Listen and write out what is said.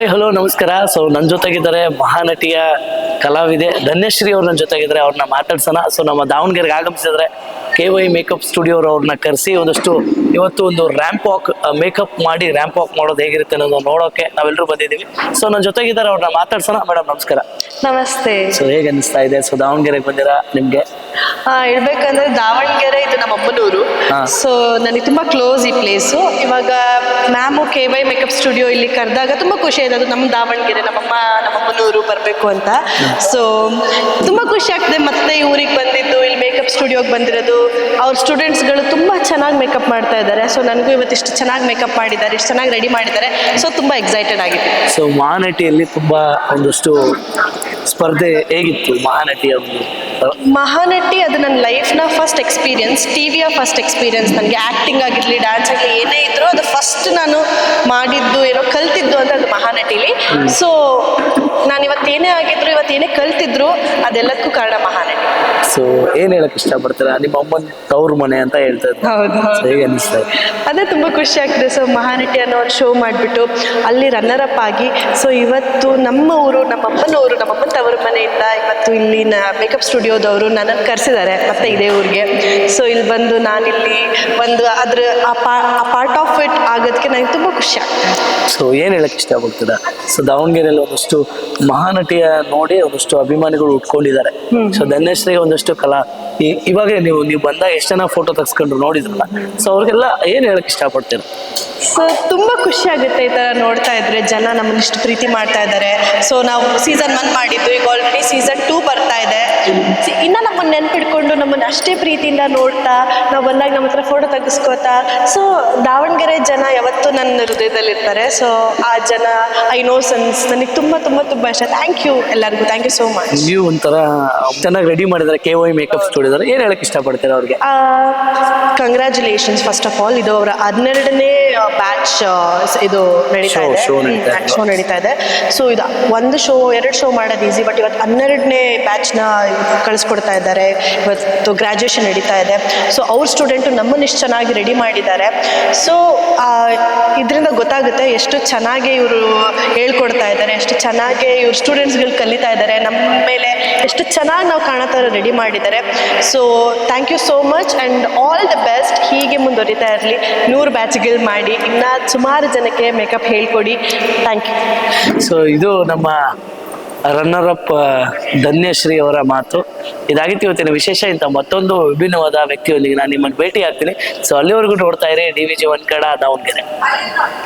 Hello ನಮಸ್ಕಾರ. So ನನ್ನ ಜೊತೆಗಿದ್ದಾರೆ ಮಹಾನಟಿಯ ಕಲಾವಿದೆ ಧನ್ಯಶ್ರೀ ಅವ್ರು ನನ್ನ ಜೊತೆಗಿದ್ದಾರೆ. ಅವ್ರನ್ನ ಮಾತಾಡ್ಸೋಣ. ಸೊ ನಮ್ಮ ದಾವಣಗೆರೆಗೆ ಆಗಮಿಸಿದ್ರೆ ಕೆ ವೈ ಮೇಕಪ್ ಸ್ಟುಡಿಯೋ ಅವ್ರನ್ನ ಕರೆಸಿ ಒಂದಷ್ಟು ಇವತ್ತು ಒಂದು ರ್ಯಾಂಪ್ ವಾಕ್ ಮೇಕಪ್ ಮಾಡಿ ರ್ಯಾಂಪ್ ವಾಕ್ ಮಾಡೋದು ಹೇಗಿರುತ್ತೆ ಅನ್ನೋದು ನೋಡೋಕೆ ನಾವೆಲ್ಲರೂ ಬಂದಿದ್ದೀವಿ. ಸೊ ನನ್ನ ಜೊತೆಗಿದ್ದಾರೆ ಅವ್ರನ್ನ ಮಾತಾಡ್ಸೋಣ. ಮೇಡಮ್ ನಮಸ್ಕಾರ. ನಮಸ್ತೆ. ಸೊ ಹೇಗೆ ಅನಿಸ್ತಾ ಇದೆ? ಸೊ ದಾವಣಗೆರೆಗೆ ಬಂದಿರಾ ನಿಮಗೆ? ಹೇಳ್ಬೇಕಂದ್ರೆ ದಾವಣಗೆರೆ ಇದು ನಮ್ಮ ಅಮ್ಮನೂರು. ಸೊ ನನಗೆ ತುಂಬಾ ಕ್ಲೋಸ್ ಈ ಪ್ಲೇಸು ಇವಾಗ ma'am K Y makeup studio ಇಲ್ಲಿ ಕರೆದಾಗ ತುಂಬಾ ಖುಷಿ ಆಯ್ತು. ಅದು ನಮ್ಮ ದಾವಣಗೆರೆ ನಮ್ಮಮ್ಮ ನಮ್ಮ ಅಮ್ಮನೂರು ಬರಬೇಕು ಅಂತ. ಸೊ ತುಂಬಾ ಖುಷಿ ಆಗ್ತದೆ. ಮತ್ತೆ ಈ ಊರಿಗೆ ಬಂದಿದ್ದು ಮೇಕಪ್ ಸ್ಟುಡಿಯೋಗೆ ಬಂದಿರೋದು. ಅವ್ರ ಸ್ಟೂಡೆಂಟ್ಸ್ಗಳು ತುಂಬ ಚೆನ್ನಾಗಿ ಮೇಕಪ್ ಮಾಡ್ತಾ ಇದ್ದಾರೆ. ಸೊ ನನಗೂ ಇವತ್ತು ಇಷ್ಟು ಚೆನ್ನಾಗಿ ಮೇಕಪ್ ಮಾಡಿದ್ದಾರೆ ಇಷ್ಟು ಚೆನ್ನಾಗಿ ರೆಡಿ ಮಾಡಿದ್ದಾರೆ. ಸೊ ತುಂಬ ಎಕ್ಸೈಟೆಡ್ ಆಗಿದೆ ಸೊ ಮಹಾನಟಿಯಲ್ಲಿ ತುಂಬ ಒಂದಷ್ಟು ಸ್ಪರ್ಧೆ ಹೇಗಿತ್ತು? ಮಹಾನಟಿಯ ಒಂದು ಮಹಾನಟಿ ಅದು ನನ್ನ ಲೈಫ್ನ ಫಸ್ಟ್ ಎಕ್ಸ್ಪೀರಿಯನ್ಸ್ ಟಿ ವಿಯ ಫಸ್ಟ್ ಎಕ್ಸ್ಪೀರಿಯನ್ಸ್ ನನಗೆ ಆ್ಯಕ್ಟಿಂಗ್ ಆಗಿರಲಿ ಡ್ಯಾನ್ಸ್ ಆಗಲಿ ಏನೇ ಇದ್ದರೂ ಅದು ಫಸ್ಟ್ ನಾನು ಮಾಡಿದ್ದು ಏನೋ ಕಲ್ತಿದ್ದು ಅಂತ ಅದು ಮಹಾನಟಿಲಿ. ಸೊ ನಾನು ಇವತ್ತೇನೇ ಆಗಿದ್ರು ಇವತ್ತೇನೇ ಕಲ್ತಿದ್ರು ಅದೆಲ್ಲದಕ್ಕೂ ಕಾರಣ ಮಹಾನಟಿ. ಸೊ ಏನ್ ಹೇಳಕ್ ಇಷ್ಟಪಡ್ತೀರಾ? ನಿಮ್ಮ ಅಮ್ಮನ ತವ್ರ ಮನೆ ಅಂತ ಹೇಳ್ತಾ ಇದ್ರು. ಹೌದು So, ಹೇಗೆ ಅನಿಸ್ತಾ. ಇದೆ ಅದೇ ತುಂಬಾ ಖುಷಿ ಆಗ್ತದೆ. ಸೊ ಮಹಾನಟಿ ಅನ್ನೋ ಒಂದು ಶೋ ಮಾಡಿಬಿಟ್ಟು ಅಲ್ಲಿ ರನ್ನರ್ ಅಪ್ ಆಗಿ ಸೊ ಇವತ್ತು ನಮ್ಮ ಊರು ನಮ್ಮ ಅಪ್ಪನ ಊರು ನಮ್ಮ ಅಪ್ಪನ ತವರ ಮನೆಯಿಂದ ಇವತ್ತು ಇಲ್ಲಿ ಮೇಕಪ್ ಸ್ಟುಡಿಯೋದವರು ನನ್ನನ್ನು ಕರೆಸಿದ್ದಾರೆ ಮತ್ತೆ ಇದೇ ಊರಿಗೆ. ಸೊ ಇಲ್ಲಿ ಬಂದು ನಾನಿಲ್ಲಿ ಒಂದು ಅದ್ರ ಆ ಪಾರ್ಟ್ ಆಫ್ ಇಟ್ ಆಗೋದಕ್ಕೆ ನನಗೆ ತುಂಬ ಖುಷಿ ಆಗ್ತದೆ. ಸೊ ಏನು ಹೇಳಕ್ ಇಷ್ಟಪಡ್ತೀರಾ? ಸೊ ದಾವಣಗೆರೆಯಲ್ಲಿ ಒಂದಷ್ಟು ಮಹಾನಟಿಯ ನೋಡಿ ಒಂದಷ್ಟು ಅಭಿಮಾನಿಗಳು ಉಟ್ಕೊಂಡಿದ್ದಾರೆ. ಸೊ ಧನ್ಯಶ್ರೀ ಒಂದಷ್ಟು ಕಲಾ. ಇವಾಗ ನೀವು ನೀವು ಬಂದಾಗ ಎಷ್ಟು ಜನ ಫೋಟೋ ತೆಗೆಸ್ಕೊಂಡ್ರು ನೋಡಿದ್ರಲ್ಲ? ಸೊ ಅವ್ರಿಗೆಲ್ಲ ಏನು ಹೇಳಕ್ಕೆ ಇಷ್ಟಪಡ್ತೀರಾ? ಸೊ ತುಂಬ ಖುಷಿ ಆಗುತ್ತೆ ಈ ಥರ ನೋಡ್ತಾ ಇದ್ರೆ ಜನ ನಮ್ಮನ್ನ ಇಷ್ಟು ಪ್ರೀತಿ ಮಾಡ್ತಾ ಇದ್ದಾರೆ. ಸೊ ನಾವು ಸೀಸನ್ ಒನ್ ಮಾಡಿದ್ದು ಈಗ ಆಲ್ರೆಡಿ ಸೀಸನ್ ಟೂ ಬರ್ತಾ ಇದೆ. ಇನ್ನೂ ನಮ್ಮನ್ನು ನೆನ್ಪಿಡ್ಕೊಂಡು ನಮ್ಮನ್ನ ಅಷ್ಟೇ ಪ್ರೀತಿಯಿಂದ ನೋಡ್ತಾ ನಾವು ಬಂದಾಗ ನಮ್ಮ ಹತ್ರ ಫೋಟೋ ತೆಗೆಸ್ಕೋತಾ. ಸೊ ದಾವಣಗೆರೆ ಜನ ಯಾವತ್ತೂ ನನ್ನ ಹೃದಯದಲ್ಲಿರ್ತಾರೆ. ಸೊ ಆ ಜನ ಐ ನೋ ಸನ್ಸ್ ನನಗೆ ತುಂಬ ತುಂಬ ತುಂಬ ಇಷ್ಟ. ಥ್ಯಾಂಕ್ ಯು ಎಲ್ಲರಿಗೂ. ಥ್ಯಾಂಕ್ ಯು ಸೋ ಮಚ್ ನೀವು ಒಂಥರ ಚೆನ್ನಾಗಿ ರೆಡಿ ಮಾಡಿದ್ದಾರೆ ಕೆ ವೈ ಮೇಕಪ್ ಸ್ಟುಡಿಯೋದಾರೆ ಏನು ಹೇಳಕ್ಕೆ ಇಷ್ಟಪಡ್ತೀರಾ ಅವ್ರಿಗೆ? ಕಂಗ್ರ್ಯಾಚುಲೇಷನ್ಸ್ ಫಸ್ಟ್ ಆಫ್ ಆಲ್ ಇದು ಅವರ ಹನ್ನೆರಡನೇ ಬ್ಯಾಚ್ ಇದು ನಡೀತಾ ಇದೆ. ಶೋ ನಡೀತಾ ಇದೆ. ಸೊ ಇದು. ಒಂದು ಶೋ ಎರಡು ಶೋ ಮಾಡೋದು ಈಸಿ ಬಟ್ ಇವತ್ತು ಹನ್ನೆರಡನೇ ಬ್ಯಾಚ್ನ ಕಳಿಸ್ಕೊಡ್ತಾ ಇದ್ದಾರೆ. ಇವತ್ತು ಗ್ರಾಜುಯೇಷನ್ ನಡೀತಾ ಇದೆ. ಸೊ ಅವ್ರ ಸ್ಟೂಡೆಂಟು ನಮ್ಮನ್ನು ಇಷ್ಟು ಚೆನ್ನಾಗಿ ರೆಡಿ ಮಾಡಿದ್ದಾರೆ. ಸೊ ಇದರಿಂದ ಗೊತ್ತಾಗುತ್ತೆ ಎಷ್ಟು ಚೆನ್ನಾಗಿ ಇವರು ಹೇಳ್ಕೊಡ್ತಾ ಇದ್ದಾರೆ ಎಷ್ಟು ಚೆನ್ನಾಗಿ ಇವ್ರ ಸ್ಟೂಡೆಂಟ್ಸ್ಗಳು ಕಲಿತಾ ಇದ್ದಾರೆ ನಮ್ಮ ಮೇಲೆ ಎಷ್ಟು ಚೆನ್ನಾಗಿ ನಾವು ಕಾಣೋ ಥರ ರೆಡಿ ಮಾಡಿದ್ದಾರೆ. So thank you so much and all the best ಹೀಗೆ ಮುಂದುವರಿತಾ ಇರಲಿ. ನೂರು ಬ್ಯಾಚ್ಗಳು ಮಾಡಿ. ಇನ್ನು ಸುಮಾರು ಜನಕ್ಕೆ ಮೇಕಪ್ ಹೇಳ್ಕೊಡಿ. ಥ್ಯಾಂಕ್ ಯು ಸೊ ಇದು ನಮ್ಮ ರನ್ನರ್ ಅಪ್ ಧನ್ಯಶ್ರೀ ಅವರ ಮಾತು. ಇದಾಗಿತ್ತು ಇವತ್ತಿನ ವಿಶೇಷ. ಇಂಥ ಮತ್ತೊಂದು ವಿಭಿನ್ನವಾದ ವ್ಯಕ್ತಿಯೊಂದಿಗೆ ನಾನು ನಿಮ್ಮನ್ನು ಭೇಟಿ ಆಗ್ತೀನಿ ಸೊ ಅಲ್ಲಿವರೆಗೂ ನೋಡ್ತಾ ಇರಿ. ಡಿ ವಿ ಜಿ ಒನ್ ಕಡ ದಾವಣಗೆರೆ.